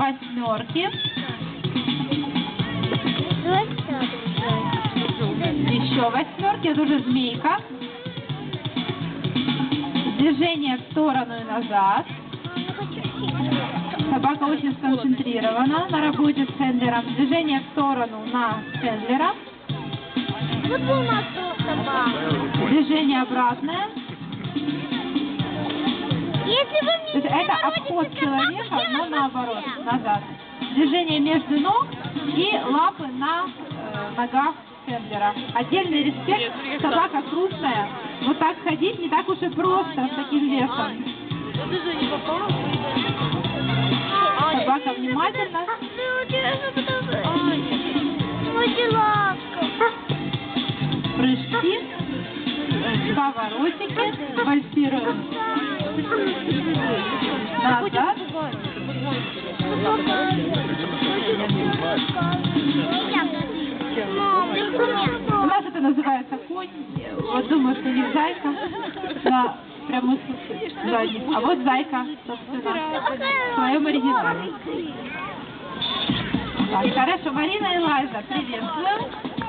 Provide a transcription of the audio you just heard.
восьмерки. Еще восьмерки, это уже змейка. Движение в сторону и назад. Собака очень сконцентрирована на работе с хендлером. Движение в сторону на хендлера. Движение обратное. То есть это обход человека, но наоборот, назад. Движение между ног и лапы на э, ногах хендлера. Отдельный респект, собака крупная. Вот так ходить не так уж и просто с таким весом. Собака внимательно. Прыжки, поворотики, вальсируем У нас это называется конь. Вот думаю, что не зайка. На прямой задний. А вот зайка, собственно, в своем оригинале. Хорошо, Марина и Лайза, приветствую.